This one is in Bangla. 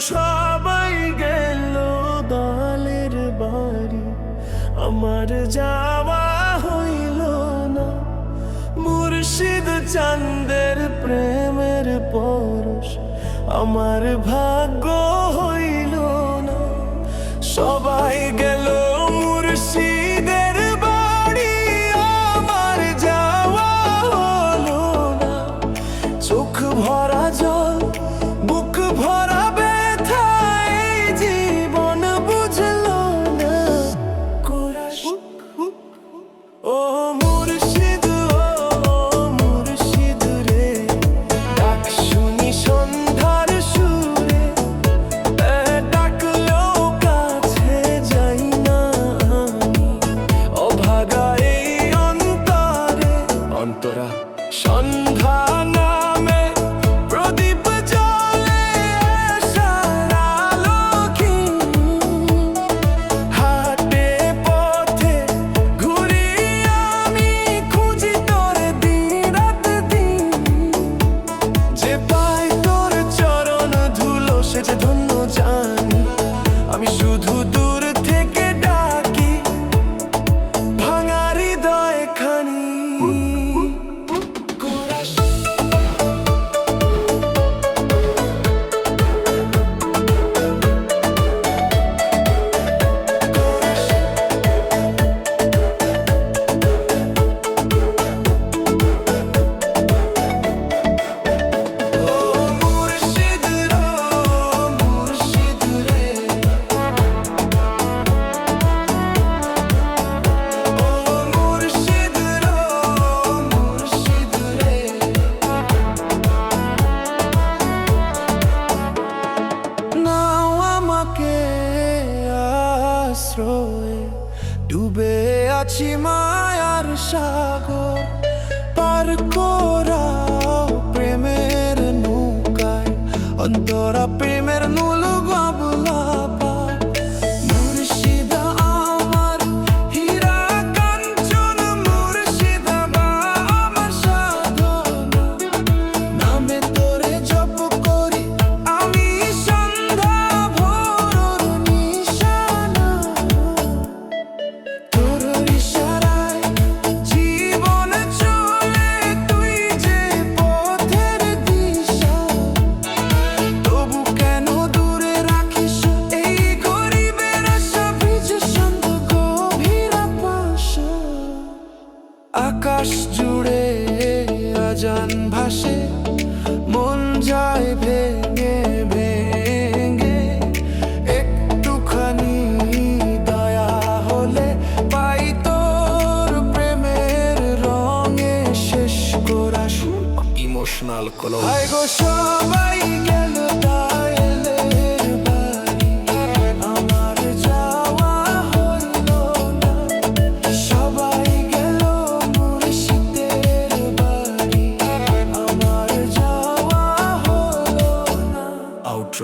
সবাই গেল দলের বাড়ি। আমার যাওয়া হইল না। মুর্শিদ চান্দের প্রেমের পরশ। আমার ভাগ্য হইল না। সবাই গেল স্রোয়ে ডুবে আছি মায়ার সাগর। পার করা প্রেমের নৌকায় অন্তরা জুড়ে আজান ভাসে মন যায় ভেঙে ভেঙে। একটুখানি দয়া হলে পাই তোর প্রেমের রঙে শেষ করা ইমোশনাল কলম সবাই গেল